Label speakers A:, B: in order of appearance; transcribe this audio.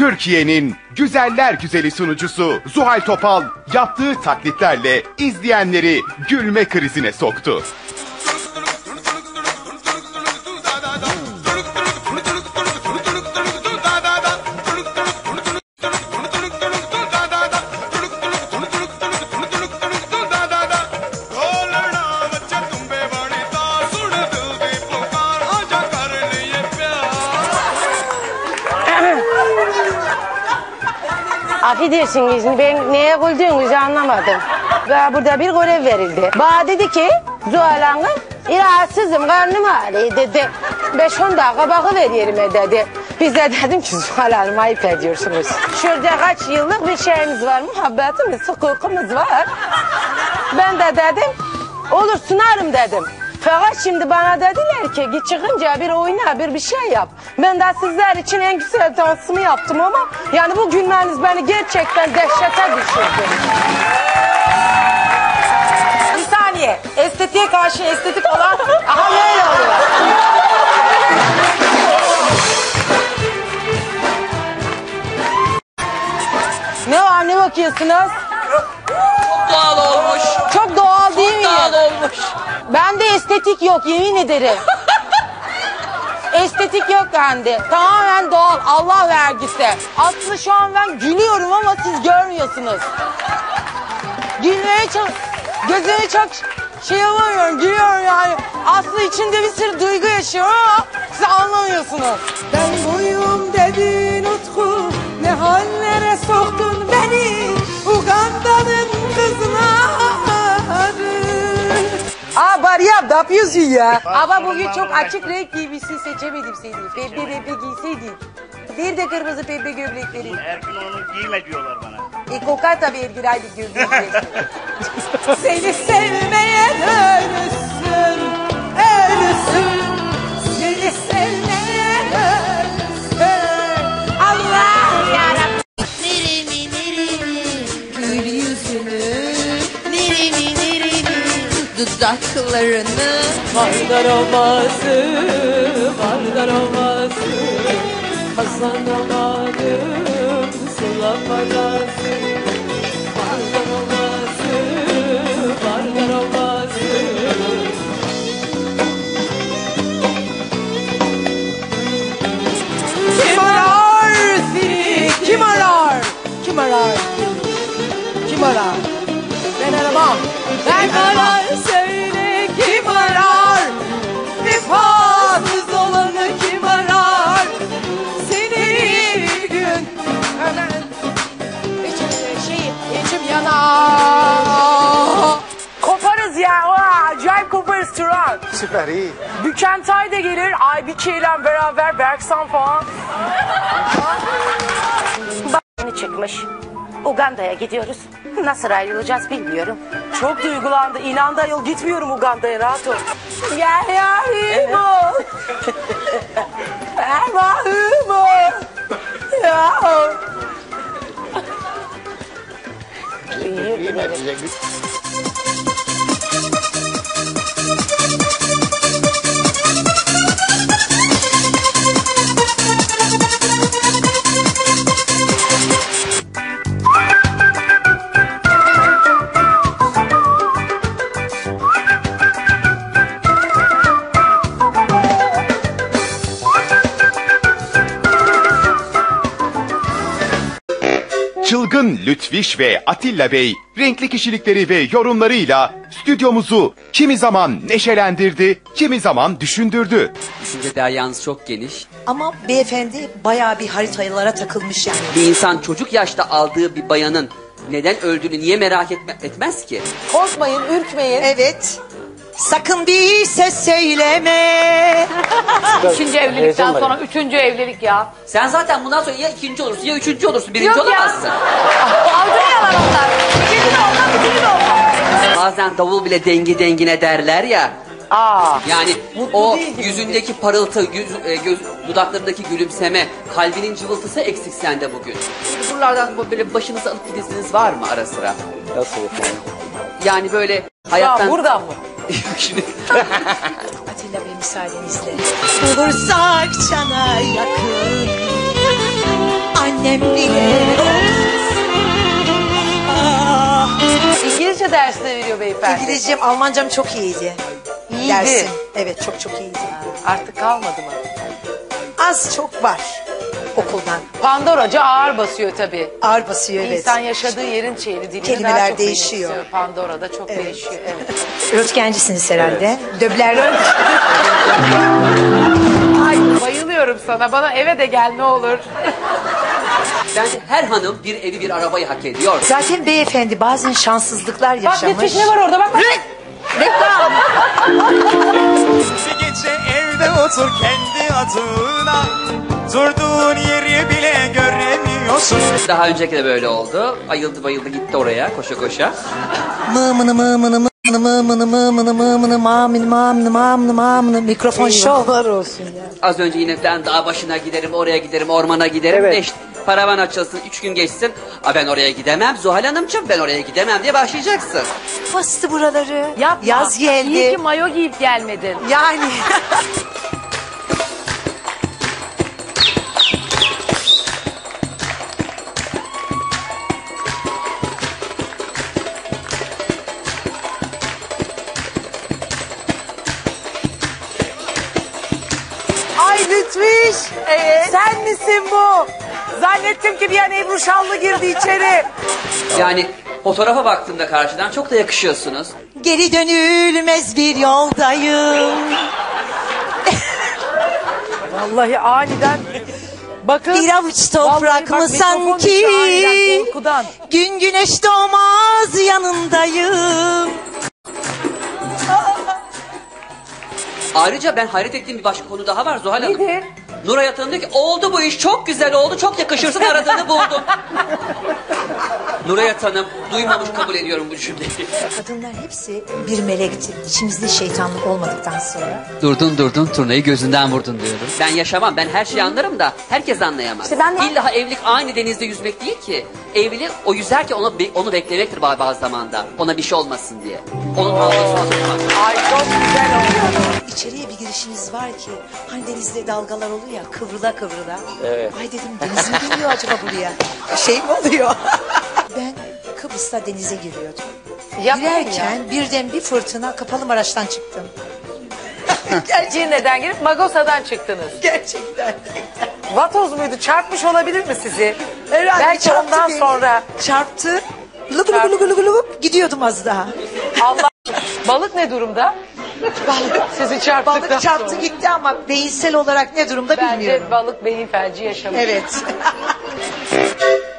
A: Türkiye'nin güzeller güzeli sunucusu Zuhal Topal yaptığı taklitlerle izleyenleri gülme krizine soktu.
B: Affedersiniz ben neye güldüğünüzü anlamadım. Bana burada bir görev verildi. Bana dedi ki Zuhal Hanım rahatsızım karnım ağrıyor dedi. 5-10 dakika bakıver yerime dedi. Biz de dedim ki Zuhal Hanım ayıp ediyorsunuz. Şurada kaç yıllık bir şeyimiz var, muhabbetimiz, hukukumuz var. Ben de dedim olur sunarım dedim. Fakat şimdi bana dediler ki git çıkınca bir oyna bir bir şey yap. Ben de sizler için en güzel dansımı yaptım ama yani bu gülmeniz beni gerçekten dehşete düşürdü. Bir saniye. Estetiğe karşı estetik olan aha böyle oluyor. Ne var ne bakıyorsunuz?
C: Doğal olmuş.
B: Çok doğal değil mi?
C: Doğal olmuş.
B: Bende estetik yok yemin ederim. estetik yok bende. Tamamen doğal Allah vergisi. Aslında şu an ben gülüyorum ama siz görmüyorsunuz. Gülmeye çok... Gözüme çok şey yapamıyorum gülüyorum yani. Aslında içinde bir sürü duygu yaşıyorum ama siz anlamıyorsunuz.
D: Ben buyum dedin Utku Ne hallere soktun beni
B: Aa Bariyam ne yapıyorsun ya? Ama bugün çok açık renk giymişsin seçemedim seni. Pembe pembe giyseydin. Nerede kırmızı pembe gömlekleri?
E: Her gün onu giyme diyorlar bana.
B: E kokar tabii her gün aynı gömlekleri.
D: Seni sevmeye ölürsün
F: dudaklarını
D: Vardar olmazı Vardar olmazı Kazanamadım Sulamadası Vardar olmazı Vardar olmazı Kim arar seni? Kim arar? Kim arar? Kim arar? Ben aramam. Ben arar
B: Turan.
G: Süper iyi.
B: Bükentay da gelir. Aybike ile beraber Berksan falan. Beni çıkmış. Uganda'ya gidiyoruz. Nasıl ayrılacağız bilmiyorum. Çok duygulandı. İnandı ayol gitmiyorum Uganda'ya rahat ol. Gel yarim ol. Ermahım ol. Ya.
G: İyi mi?
A: Çılgın Lütfiş ve Atilla Bey renkli kişilikleri ve yorumlarıyla stüdyomuzu kimi zaman neşelendirdi, kimi zaman düşündürdü.
C: Düşünce daha yalnız çok geniş.
H: Ama beyefendi bayağı bir haritalara takılmış yani.
C: Bir insan çocuk yaşta aldığı bir bayanın neden öldüğünü niye merak etme, etmez ki?
B: Korkmayın, ürkmeyin.
H: Evet. Sakın bir ses söyleme.
B: Üçüncü evlilikten sonra üçüncü evlilik ya.
C: Sen zaten bundan sonra ya ikinci olursun ya üçüncü olursun. Birinci
B: Yok ya.
C: olamazsın.
B: Avcı yalan onlar. İkinci de olmaz, üçüncü de olmaz.
C: Bazen davul bile dengi dengine derler ya.
B: Aa.
C: Yani o yüzündeki parıltı, yüz, e, göz, dudaklarındaki gülümseme, kalbinin cıvıltısı eksik sende bugün. Buralardan bu- böyle başınızı alıp gidesiniz var mı ara sıra?
G: Nasıl yani?
C: Yani böyle
B: Ya
C: hayattan...
B: buradan mı?
C: Şimdi
H: Atilla Bey müsaadenizle. Olursak cana yakın. Anne annem bile. Ah,
B: İngilizce dersine veriyor beyefendi.
H: İngilizcem, Almancam çok iyiydi.
B: İyiydi.
H: Dersim. Evet çok çok iyiydi.
B: Artık kalmadı mı?
H: Az çok var okuldan.
B: Pandoracı ağır basıyor tabii.
H: Ağır basıyor evet.
B: İnsan yaşadığı yerin şeyini dilini
H: Kelimeler
B: daha çok
H: değişiyor.
B: benimsiyor. Pandora'da çok
H: Evet.
B: değişiyor. Evet.
H: Röntgencisiniz herhalde. Döbler
B: Ay bayılıyorum sana. Bana eve de gel ne olur.
C: Bence her hanım bir evi bir arabayı hak ediyor.
H: Zaten beyefendi bazen şanssızlıklar
B: Bak
H: yaşamış.
B: yetiş ne var orada bak. bak.
H: Reklam.
I: Bir gece evde otur kendi adına Durduğun yeri bile göremiyorsun
C: Daha önceki de böyle oldu. Ayıldı bayıldı gitti oraya koşa koşa.
H: Mımını mımını mımını mımını mımını mımını mamını mamını mamını mamını mikrofon şov.
B: olsun ya.
C: Az önce yine ben dağ başına giderim, oraya giderim, ormana giderim.
B: Evet.
C: Beş, paravan açılsın, üç gün geçsin. Aa, ben oraya gidemem, Zuhal Hanımcığım ben oraya gidemem diye başlayacaksın.
H: Bastı buraları.
B: Yapma.
H: Yaz geldi.
B: İyi ki mayo giyip gelmedin.
H: Yani.
D: Ay Lütfiş. Sen misin bu? Zannettim ki bir an Ebru Şallı girdi içeri.
C: Yani fotoğrafa baktığımda karşıdan çok da yakışıyorsunuz.
H: Geri dönülmez bir yoldayım.
D: Vallahi aniden. Bakın.
H: Bir avuç toprak mı sanki? Gün güneş doğmaz yanındayım.
C: Ayrıca ben hayret ettiğim bir başka konu daha var Zuhal Hanım.
B: Nedir?
C: Nuray Atan diyor ki oldu bu iş çok güzel oldu çok yakışırsın aradığını buldum. Nuray Hanım duymamış kabul ediyorum bu cümleyi.
H: Kadınlar hepsi bir melektir. İçimizde şeytanlık olmadıktan sonra.
C: Durdun durdun turnayı gözünden vurdun diyorum. Ben yaşamam ben her şeyi anlarım da herkes anlayamaz.
B: İşte ben de-
C: İlla evlilik aynı denizde yüzmek değil ki. Evlilik o yüzerken onu, be- onu beklemektir bazı, bazı zamanda. Ona bir şey olmasın diye. Onun.
D: Ay çok güzel oldu.
H: İçeriye bir girişiniz var ki hani denizde dalgalar oluyor ya kıvrıla kıvrıla. Ay dedim deniz mi geliyor acaba buraya? Şey mi oluyor? ben Kıbrıs'ta denize giriyordum.
B: Yapmayın ya.
H: Girerken birden bir fırtına kapalı Maraş'tan çıktım.
B: Cirne'den girip Magosa'dan çıktınız.
H: Gerçekten.
B: Vatoz muydu? Çarpmış olabilir mi sizi?
H: Herhalde
B: Belki
H: çarptı
B: ondan
H: beni.
B: sonra.
H: Çarptı. Lugu gidiyordum az daha.
B: Allah. Balık ne durumda?
H: Balık,
B: Sizi çarptıktan
H: balık çarptı
B: sonra.
H: gitti ama beyinsel olarak ne durumda bilmiyorum.
B: Bence balık beyin felci yaşamış.
H: Evet.